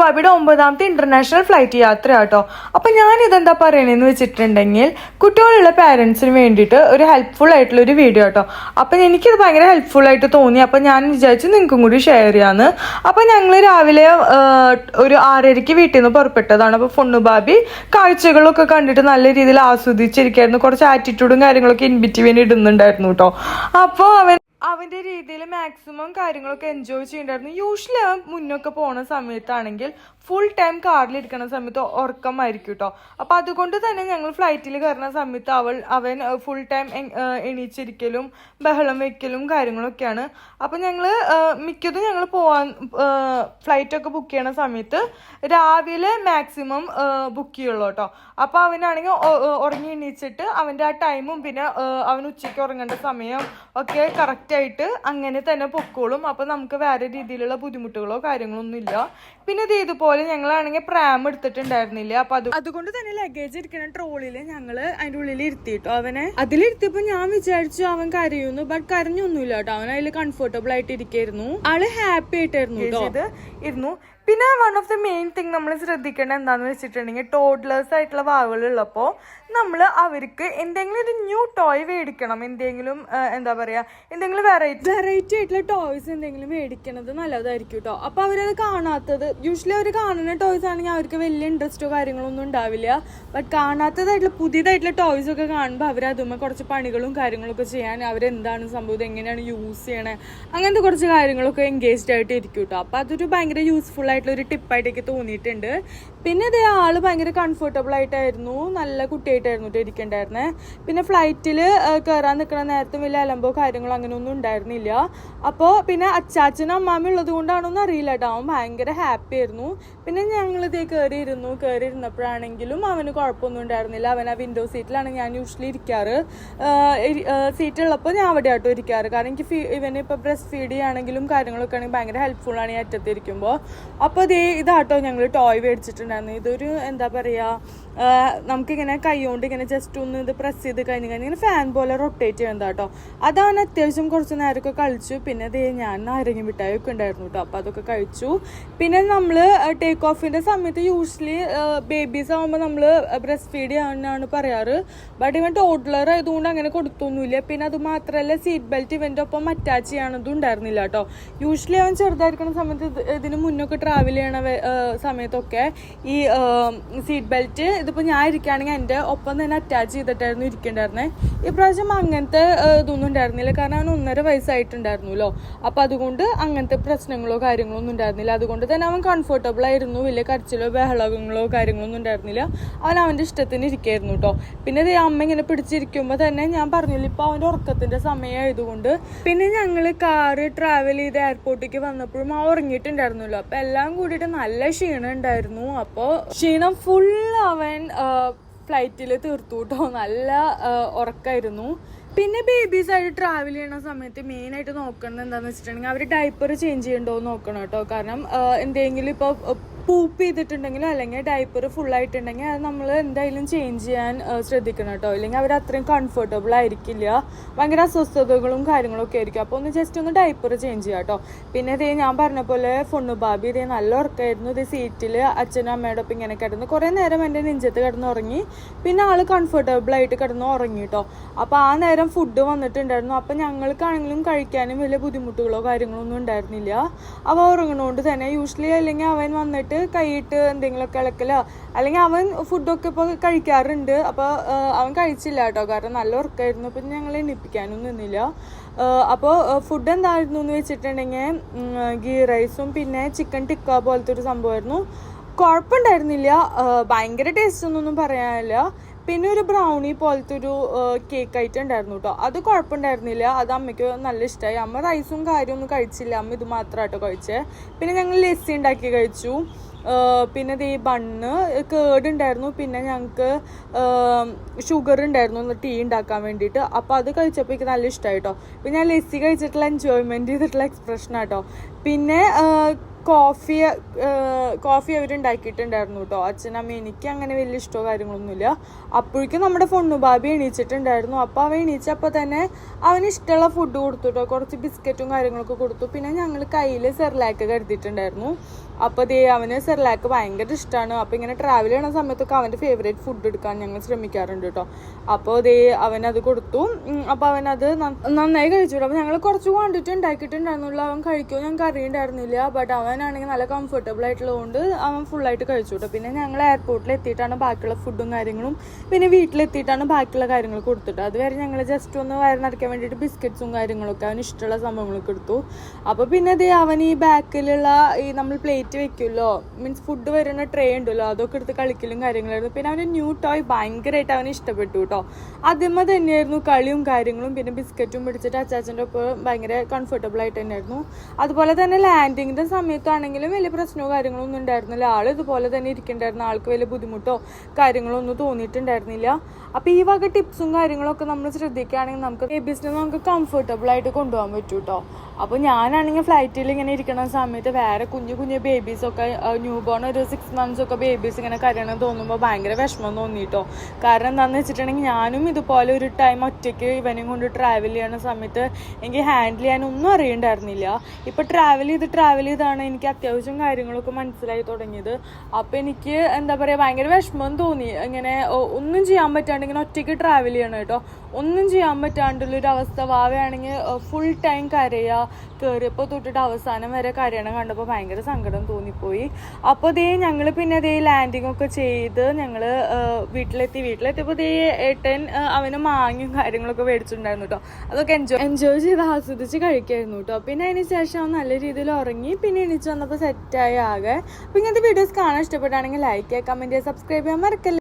ബാബിയുടെ ഒമ്പതാമത്തെ international flight യാത്ര കേട്ടോ. അപ്പൊ ഞാൻ ഇതെന്താ പറയണെന്ന് വെച്ചിട്ടുണ്ടെങ്കിൽ കുട്ടികളുള്ള പാരന്റ്സിന് വേണ്ടിയിട്ട് ഒരു ഹെൽപ്ഫുൾ ആയിട്ടുള്ള ഒരു വീഡിയോ കേട്ടോ. അപ്പൊ എനിക്കിത് ഭയങ്കര ഹെൽപ്ഫുൾ ആയിട്ട് തോന്നി. അപ്പൊ ഞാൻ വിചാരിച്ചു നിങ്ങൾക്കും കൂടി ഷെയർ ചെയ്യാന്ന്. അപ്പൊ ഞങ്ങൾ രാവിലെ ഒരു ആറരയ്ക്ക് വീട്ടിൽ നിന്ന് പുറപ്പെട്ടതാണ്. അപ്പൊ ഫുണ്ണുബാബി കാഴ്ചകളൊക്കെ കണ്ടിട്ട് നല്ല രീതിയിൽ ആസ്വദിച്ചിരിക്കായിരുന്നു. കുറച്ച് ആറ്റിറ്റ്യൂഡും കാര്യങ്ങളൊക്കെ ഇൻ ബിറ്റ്വീൻ ഇടുന്നുണ്ടായിരുന്നു കേട്ടോ. അപ്പോൾ അവൻ അവന്റെ രീതിയിൽ മാക്സിമം കാര്യങ്ങളൊക്കെ എൻജോയ് ചെയ്യണ്ടായിരുന്നു. യൂഷ്വലി അവൻ മുന്നൊക്കെ പോണ സമയത്താണെങ്കിൽ ഫുൾ ടൈം കാറിൽ ഇരിക്കുന്ന സമയത്ത് ഉറക്കമായിരിക്കും കേട്ടോ അപ്പം അതുകൊണ്ട് തന്നെ ഞങ്ങൾ ഫ്ലൈറ്റിൽ കയറുന്ന സമയത്ത് അവൾ അവൻ ഫുൾ ടൈം എണീച്ചിരിക്കലും ബഹളം വയ്ക്കലും കാര്യങ്ങളൊക്കെയാണ്. അപ്പം ഞങ്ങൾ മിക്കതും ഞങ്ങൾ പോവാൻ ഫ്ലൈറ്റൊക്കെ ബുക്ക് ചെയ്യണ സമയത്ത് രാവിലെ മാക്സിമം ബുക്ക് ചെയ്യുള്ളൂ കേട്ടോ അപ്പോൾ അവനാണെങ്കിൽ ഉറങ്ങി എണീച്ചിട്ട് അവന്റെ ആ ടൈമും പിന്നെ അവൻ ഉച്ചയ്ക്ക് ഉറങ്ങേണ്ട സമയം ഒക്കെ കറക്റ്റ് ആയിട്ട് അങ്ങനെ തന്നെ പൊക്കോളും. അപ്പൊ നമുക്ക് വേറെ രീതിയിലുള്ള ബുദ്ധിമുട്ടുകളോ കാര്യങ്ങളോ ഒന്നും ഇല്ല. പിന്നെ ഇത് ഇതുപോലെ ഞങ്ങളാണെങ്കിൽ പ്രാം എടുത്തിട്ടുണ്ടായിരുന്നില്ല? അപ്പൊ അത് അതുകൊണ്ട് തന്നെ ലഗേജ് ഇരിക്കുന്ന ട്രോളിൽ ഞങ്ങൾ അതിന്റെ ഉള്ളിൽ ഇരുത്തിട്ടോ അവനെ. അതിലിരുത്തിയപ്പോ ഞാൻ വിചാരിച്ചു അവൻ കരയുന്നു ബട്ട് കരഞ്ഞൊന്നുമില്ല കേട്ടോ അവൻ അതിൽ കംഫർട്ടബിൾ ആയിട്ട് ഇരിക്കായിരുന്നു. ആൾ ഹാപ്പി ആയിട്ടായിരുന്നു കേട്ടോ ഇരുന്നു. പിന്നെ one of the main thing നമ്മൾ ശ്രദ്ധിക്കേണ്ടത് എന്താണെന്ന് വെച്ചിട്ടുണ്ടെങ്കിൽ ടോഡ്ലേഴ്സ് ആയിട്ടുള്ള വാവുകളുള്ളപ്പോൾ നമ്മൾ അവർക്ക് എന്തെങ്കിലും ഒരു ന്യൂ ടോയ് മേടിക്കണം. എന്തെങ്കിലും എന്താ പറയുക എന്തെങ്കിലും വെറൈറ്റി വെറൈറ്റി ആയിട്ടുള്ള ടോയ്സ് എന്തെങ്കിലും മേടിക്കണത് നല്ലതായിരിക്കും കേട്ടോ അപ്പോൾ അവരത് കാണാത്തത് യൂഷ്വലി അവർ കാണുന്ന ടോയ്സ് ആണെങ്കിൽ അവർക്ക് വലിയ ഇൻട്രസ്റ്റോ കാര്യങ്ങളോ ഒന്നും ഉണ്ടാവില്ല. ബട്ട് കാണാത്തതായിട്ടുള്ള പുതിയതായിട്ടുള്ള ടോയ്സ് ഒക്കെ കാണുമ്പോൾ അവരതുമ്പോൾ കുറച്ച് പണികളും കാര്യങ്ങളൊക്കെ ചെയ്യാൻ അവരെന്താണ് സംഭവം എങ്ങനെയാണ് യൂസ് ചെയ്യണേ അങ്ങനത്തെ കുറച്ച് കാര്യങ്ങളൊക്കെ എൻഗേജ്ഡ് ആയിട്ട് ഇരിക്കും കേട്ടോ അപ്പോൾ അതൊരു ഭയങ്കര യൂസ്ഫുൾ ആയിട്ടുള്ള ഒരു ടിപ്പായിട്ട് എനിക്ക് തോന്നിയിട്ടുണ്ട്. പിന്നെ ഇതേ ആൾ ഭയങ്കര കംഫർട്ടബിൾ ആയിട്ടായിരുന്നു. നല്ല കുട്ടിയായിട്ടായിരുന്നു കേട്ടോ ഇരിക്കണ്ടായിരുന്നേ. പിന്നെ ഫ്ലൈറ്റിൽ കയറാൻ നിൽക്കുന്ന നേരത്തും വലിയ അലമ്പോ കാര്യങ്ങളോ അങ്ങനെ ഒന്നും ഉണ്ടായിരുന്നില്ല. അപ്പോൾ പിന്നെ അച്ചാച്ചനും അമ്മാമ്മ ഉള്ളത് കൊണ്ടാണോന്ന് അറിയില്ല കേട്ടോ അവൻ ഭയങ്കര ഹാപ്പി ആയിരുന്നു. പിന്നെ ഞങ്ങൾ ഇതേ കയറി ഇരുന്നു കയറി ഇരുന്നപ്പോഴാണെങ്കിലും അവന് കുഴപ്പമൊന്നും ഉണ്ടായിരുന്നില്ല. അവൻ ആ വിൻഡോ സീറ്റിലാണ് ഞാൻ യൂഷ്വലി ഇരിക്കാറ്. സീറ്റ് ഉള്ളപ്പോൾ ഞാൻ അവിടെ ആട്ടോ ഇരിക്കാറ്. കാരണം എനിക്ക് ഇവന് ഇപ്പോൾ ബ്രസ്റ്റ് ഫീഡ് ചെയ്യുകയാണെങ്കിലും കാര്യങ്ങളൊക്കെ ആണെങ്കിൽ ഭയങ്കര ഹെൽപ്ഫുൾ ആണ് ഈ അറ്റത്ത് ഇരിക്കുമ്പോൾ അപ്പോൾ ഇതേ ഇതാട്ടോ ഞങ്ങൾ ടോയ് മേടിച്ചിട്ടുണ്ടായിരുന്നു. ഇതൊരു എന്താ പറയുക നമുക്കിങ്ങനെ കൈകൊണ്ട് ഇങ്ങനെ ജസ്റ്റ് ഒന്ന് ഇത് പ്രസ് ചെയ്ത് കഴിഞ്ഞ് കഴിഞ്ഞാൽ ഇങ്ങനെ ഫാൻ പോലെ റൊട്ടേറ്റ് ചെയ്യുന്നത് കേട്ടോ അതാണ് അത്യാവശ്യം കുറച്ച് നേരമൊക്കെ കളിച്ചു. പിന്നെ ദേ ഞാൻ നാരങ്ങ മിഠായൊക്കെ ഉണ്ടായിരുന്നു കേട്ടോ അപ്പോൾ അതൊക്കെ കഴിച്ചു. പിന്നെ നമ്മൾ ടേക്ക് ഓഫിന്റെ സമയത്ത് യൂഷ്വലി ബേബീസ് ആകുമ്പോൾ നമ്മൾ ബ്രസ്റ്റ് ഫീഡ് ചെയ്യാനാണ് പറയാറ്. ബട്ട് ഇവൻ ടോഡ്ലർ ആയതുകൊണ്ട് അങ്ങനെ കൊടുത്തൊന്നുമില്ല. പിന്നെ അത് മാത്രമല്ല സീറ്റ് ബെൽറ്റ് ഇവന്റെ ഒപ്പം അറ്റാച്ച് ചെയ്യാനതും ഉണ്ടായിരുന്നില്ല കേട്ടോ യൂഷ്വലി അവൻ ചെറുതായിരിക്കുന്ന സമയത്ത് ഇത് ഇതിന് മുന്നൊക്കെ ട്രാവൽ ചെയ്യണ ആണ് സമയത്തൊക്കെ ഈ സീറ്റ് ബെൽറ്റ് ഇതിപ്പോൾ ഞാൻ ഇരിക്കുകയാണെങ്കിൽ എന്റെ ഒപ്പം തന്നെ അറ്റാച്ച് ചെയ്തിട്ടായിരുന്നു ഇരിക്കണ്ടായിരുന്നേ. ഇപ്രാവശ്യം അങ്ങനത്തെ ഇതൊന്നും ഉണ്ടായിരുന്നില്ല. കാരണം അവൻ ഒന്നര വയസ്സായിട്ടുണ്ടായിരുന്നല്ലോ. അപ്പോൾ അതുകൊണ്ട് അങ്ങനത്തെ പ്രശ്നങ്ങളോ കാര്യങ്ങളോ ഒന്നും ഉണ്ടായിരുന്നില്ല. അതുകൊണ്ട് തന്നെ അവൻ കംഫർട്ടബിൾ ആയിരുന്നു. വലിയ കരച്ചിലോ ബഹളങ്ങളോ കാര്യങ്ങളോ ഒന്നും ഉണ്ടായിരുന്നില്ല. അവൻ അവന്റെ ഇഷ്ടത്തിന് ഇരിക്കായിരുന്നു കേട്ടോ പിന്നെ ദേ അമ്മ ഇങ്ങനെ പിടിച്ചിരിക്കുമ്പോൾ തന്നെ ഞാൻ പറഞ്ഞില്ല ഇപ്പോൾ അവന്റെ ഉറക്കത്തിന്റെ സമയമായതുകൊണ്ട്. പിന്നെ ഞങ്ങൾ കാറ് ട്രാവൽ ചെയ്ത് എയർപോർട്ടിലേക്ക് വന്നപ്പോഴും ആ ഉറങ്ങിയിട്ടുണ്ടായിരുന്നല്ലോ. അപ്പോൾ എല്ലാം കൂടിയിട്ട് നല്ല ക്ഷീണം ഉണ്ടായിരുന്നു. അപ്പോൾ ക്ഷീണം ഫുൾ അവൻ ഫ്ലൈറ്റിൽ തീർത്തു കേട്ടോ നല്ല ഉറക്കമായിരുന്നു പിന്നെ ബേബീസ് ആയിട്ട് ട്രാവൽ ചെയ്യണ സമയത്ത് മെയിൻ ആയിട്ട് എന്താണെന്ന് വെച്ചിട്ടുണ്ടെങ്കിൽ അവർ ഡൈപ്പർ ചേഞ്ച് ചെയ്യണ്ടോ എന്ന് നോക്കണം കേട്ടോ കാരണം എന്തെങ്കിലും ഇപ്പോൾ പൂപ്പ് ചെയ്തിട്ടുണ്ടെങ്കിൽ അല്ലെങ്കിൽ ഡയപ്പർ ഫുൾ ആയിട്ടുണ്ടെങ്കിൽ അത് നമ്മൾ എന്തായാലും ചേഞ്ച് ചെയ്യാൻ ശ്രദ്ധിക്കണം കേട്ടോ. ഇല്ലെങ്കിൽ അവർ അത്രയും കംഫർട്ടബിൾ ആയിരിക്കില്ല. ഭയങ്കര അസ്വസ്ഥതകളും കാര്യങ്ങളൊക്കെ ആയിരിക്കും. അപ്പോൾ ഒന്ന് ജസ്റ്റ് ഒന്ന് ഡയപ്പർ ചേഞ്ച് ചെയ്യാം കേട്ടോ. പിന്നെ ഇതേ ഞാൻ പറഞ്ഞ പോലെ ഫൊണ്ണു ബാബി ഇതേ നല്ല ഉറക്കമായിരുന്നു ഇത് സീറ്റിൽ അച്ഛനും അമ്മയുടെ ഒപ്പം ഇങ്ങനെ കിടന്ന് കുറേ നേരം എന്റെ നെഞ്ചത്ത് കിടന്ന് ഉറങ്ങി. പിന്നെ ആൾ കംഫർട്ടബിൾ ആയിട്ട് കിടന്ന് ഉറങ്ങി കേട്ടോ. അപ്പോൾ ആ നേരം ഫുഡ് വന്നിട്ടുണ്ടായിരുന്നു. അപ്പോൾ ഞങ്ങൾക്കാണെങ്കിലും കഴിക്കാനും വലിയ ബുദ്ധിമുട്ടുകളോ കാര്യങ്ങളോ ഒന്നും ഉണ്ടായിരുന്നില്ല. അവ ഉറങ്ങണോണ്ട് തന്നെ യൂഷ്വലി അല്ലെങ്കിൽ അവൻ വന്നിട്ട് കൈയിട്ട് എന്തെങ്കിലുമൊക്കെ ഇളക്കലോ? അല്ലെങ്കിൽ അവൻ ഫുഡൊക്കെ ഇപ്പോൾ കഴിക്കാറുണ്ട്. അപ്പോൾ അവൻ കഴിച്ചില്ല കേട്ടോ. കാരണം നല്ല ഉറക്കമായിരുന്നു പിന്നെ ഞങ്ങൾ എണ്ണിപ്പിക്കാനും നിന്നില്ല. അപ്പോൾ ഫുഡ് എന്തായിരുന്നു എന്ന് വെച്ചിട്ടുണ്ടെങ്കിൽ ഗീ റൈസും പിന്നെ ചിക്കൻ ടിക്ക പോലത്തെ ഒരു സംഭവമായിരുന്നു. കുഴപ്പമുണ്ടായിരുന്നില്ല. ഭയങ്കര ടേസ്റ്റ് ഒന്നും പറയാനില്ല. പിന്നെ ഒരു ബ്രൗണി പോലത്തെ ഒരു കേക്ക് ആയിട്ട് ഉണ്ടായിരുന്നു കേട്ടോ അത് കുഴപ്പമുണ്ടായിരുന്നില്ല. അത് അമ്മയ്ക്ക് നല്ല ഇഷ്ടമായി അമ്മ റൈസും കാര്യമൊന്നും കഴിച്ചില്ല. അമ്മ ഇത് മാത്രമായിട്ടോ കഴിച്ചേ. പിന്നെ ഞങ്ങൾ ലസ്സി ഉണ്ടാക്കി കഴിച്ചു. പിന്നെ ഈ ബണ്ണ് കേടുണ്ടായിരുന്നു. പിന്നെ ഞങ്ങൾക്ക് ഷുഗർ ഉണ്ടായിരുന്നു. ടീ ഉണ്ടാക്കാൻ വേണ്ടിയിട്ട്. അപ്പോൾ അത് കഴിച്ചപ്പോൾ എനിക്ക് നല്ല ഇഷ്ടമായി കേട്ടോ പിന്നെ ഞാൻ ലസ്സി കഴിച്ചിട്ടുള്ള എൻജോയ്മെന്റ് ചെയ്തിട്ടുള്ള എക്സ്പ്രഷൻ ആട്ടോ പിന്നെ കോഫി കോഫി അവരുണ്ടാക്കിയിട്ടുണ്ടായിരുന്നു കേട്ടോ അച്ഛനമ്മ എനിക്ക് അങ്ങനെ വലിയ ഇഷ്ടമോ കാര്യങ്ങളൊന്നുമില്ല. അപ്പോഴേക്കും നമ്മുടെ ഫൊണ്ണു ബാബി എണീച്ചിട്ടുണ്ടായിരുന്നു. അപ്പോൾ അവൻ എണീച്ചപ്പോൾ തന്നെ അവന് ഇഷ്ടമുള്ള ഫുഡ് കൊടുത്തു കേട്ടോ കുറച്ച് ബിസ്ക്കറ്റും കാര്യങ്ങളൊക്കെ കൊടുത്തു. പിന്നെ ഞങ്ങൾ കയ്യിൽ സെർലാക്ക് കരുതിയിട്ടുണ്ടായിരുന്നു. അപ്പോൾ ദേ അവന് സെർലാക്ക് ഭയങ്കര ഇഷ്ടമാണ് അപ്പോൾ ഇങ്ങനെ ട്രാവൽ ചെയ്യണ സമയത്തൊക്കെ അവന്റെ ഫേവറേറ്റ് ഫുഡ് എടുക്കാൻ ഞങ്ങൾ ശ്രമിക്കാറുണ്ട് കേട്ടോ അപ്പോൾ ദേ അവനത് കൊടുത്തു. അപ്പോൾ അവനത് നന്ന- നന്നായി കഴിച്ചു അപ്പോൾ ഞങ്ങൾ കുറച്ച് ക്വാണ്ടിറ്റി ഉണ്ടാക്കിയിട്ടുണ്ടായിരുന്നുള്ളൂ. അവൻ കഴിക്കുമോ ഞങ്ങൾക്ക് അറിയണ്ടായിരുന്നില്ല ബട്ട് അവനാണെങ്കിൽ നല്ല കംഫർട്ടബിൾ ആയിട്ടുള്ളതുകൊണ്ട് അവൻ ഫുള്ളായിട്ട് കഴിച്ചു കേട്ടോ പിന്നെ ഞങ്ങൾ എയർപോർട്ടിൽ എത്തിയിട്ടാണ് ബാക്കിയുള്ള ഫുഡും കാര്യങ്ങളും പിന്നെ വീട്ടിലെത്തിയിട്ടാണ് ബാക്കിയുള്ള കാര്യങ്ങൾ കൊടുത്തിട്ട്. അതുവരെ ഞങ്ങൾ ജസ്റ്റ് ഒന്ന് വയറിനടക്കാൻ വേണ്ടിയിട്ട് ബിസ്ക്കറ്റ്സും കാര്യങ്ങളൊക്കെ അവന് ഇഷ്ടമുള്ള സംഭവങ്ങളൊക്കെ എടുത്തു. അപ്പോൾ പിന്നെ അതേ അവൻ ഈ ബാക്കിലുള്ള ഈ നമ്മൾ പ്ലേറ്റ് വെക്കുമല്ലോ മീൻസ് ഫുഡ് വരുന്ന ട്രേ ഉണ്ടല്ലോ അതൊക്കെ എടുത്ത് കളിക്കലും കാര്യങ്ങളായിരുന്നു. പിന്നെ അവന് ന്യൂ ടോയ് ഭയങ്കരമായിട്ട് അവന് ഇഷ്ടപ്പെട്ടു കേട്ടോ ആദ്യമേ തന്നെയായിരുന്നു കളിയും കാര്യങ്ങളും പിന്നെ ബിസ്ക്കറ്റും പിടിച്ചിട്ട് അച്ചാച്ചന്റെ ഒപ്പം ഭയങ്കര കംഫർട്ടബിൾ ആയിട്ട് തന്നെയായിരുന്നു. അതുപോലെ തന്നെ ലാൻഡിങ്ങിന്റെ സമയത്താണെങ്കിലും വലിയ പ്രശ്നമോ കാര്യങ്ങളോ ഒന്നും ഉണ്ടായിരുന്നില്ല. ആൾ ഇതുപോലെ തന്നെ ഇരിക്കണ്ടായിരുന്നു. ആൾക്ക് വലിയ ബുദ്ധിമുട്ടോ കാര്യങ്ങളോ ഒന്നും തോന്നിയിട്ടുണ്ടായിരുന്നില്ല. അപ്പോൾ ഈ വക ടിപ്സും കാര്യങ്ങളൊക്കെ നമ്മൾ ശ്രദ്ധിക്കുകയാണെങ്കിൽ നമുക്ക് ബേബീസിനെ നമുക്ക് കംഫർട്ടബിൾ ആയിട്ട് കൊണ്ടുപോകാൻ പറ്റും കേട്ടോ അപ്പോൾ ഞാനാണെങ്കിൽ ഫ്ലൈറ്റിൽ ഇങ്ങനെ ഇരിക്കുന്ന സമയത്ത് വേറെ കുഞ്ഞു കുഞ്ഞു ബേബീസൊക്കെ ന്യൂ ബോൺ ഒരു സിക്സ് മന്ത്സ് ഒക്കെ ബേബീസ് ഇങ്ങനെ കരയണം തോന്നുമ്പോൾ ഭയങ്കര വിഷമം തോന്നിയിട്ടോ കാരണം എന്താണെന്ന് വെച്ചിട്ടുണ്ടെങ്കിൽ ഞാനും ഇതുപോലെ ഒരു ടൈം ഒറ്റയ്ക്ക് ഇവനും കൊണ്ട് ട്രാവൽ ചെയ്യുന്ന സമയത്ത് എനിക്ക് ഹാൻഡിൽ ചെയ്യാനൊന്നും അറിയണ്ടായിരുന്നില്ല. ഇപ്പോൾ ട്രാവൽ ചെയ്ത് ട്രാവൽ ചെയ്താണ് എനിക്ക് അത്യാവശ്യം കാര്യങ്ങളൊക്കെ മനസ്സിലായി തുടങ്ങിയത്. അപ്പോൾ എനിക്ക് എന്താ പറയുക ഭയങ്കര വിഷമം തോന്നി. ഇങ്ങനെ ഒന്നും ചെയ്യാൻ പറ്റാണ്ട് ഇങ്ങനെ ഒറ്റയ്ക്ക് ട്രാവൽ ചെയ്യണം കേട്ടോ. ഒന്നും ചെയ്യാൻ പറ്റാണ്ടുള്ളൊരു അവസ്ഥ. വാവയാണെങ്കിൽ ഫുൾ ടൈം കരയുക കയറിയപ്പോൾ തൊട്ടിട്ട് അവസാനം വരെ കരയണം കണ്ടപ്പോൾ ഭയങ്കര സങ്കടം തോന്നിപ്പോയി. അപ്പോൾ ദേ ഞങ്ങൾ പിന്നെ ദേ ലാൻഡിംഗ് ഒക്കെ ചെയ്ത് ഞങ്ങൾ വീട്ടിലെത്തി. വീട്ടിലെത്തിയപ്പോൾ ദേ ഏട്ടൻ അവന് മാങ്ങയും കാര്യങ്ങളൊക്കെ മേടിച്ചിട്ടുണ്ടായിരുന്നു കേട്ടോ. അതൊക്കെ എൻജോയ് എൻജോയ് ചെയ്ത് ആസ്വദിച്ച് കഴിക്കായിരുന്നു കേട്ടോ. പിന്നെ അതിന് ശേഷം അവൻ രീതിയിൽ ഉറങ്ങി പിന്നെ എണീച്ച് വന്നപ്പോൾ സെറ്റായി ആകെ. അപ്പോൾ ഇങ്ങനത്തെ വീഡിയോസ് കാണാൻ ഇഷ്ടപ്പെട്ടാണെങ്കിൽ ലൈക്ക് ചെയ്യുക കമന്റ് ചെയ്യുക സബ്സ്ക്രൈബ് ചെയ്യാൻ മറക്കല്ലേ.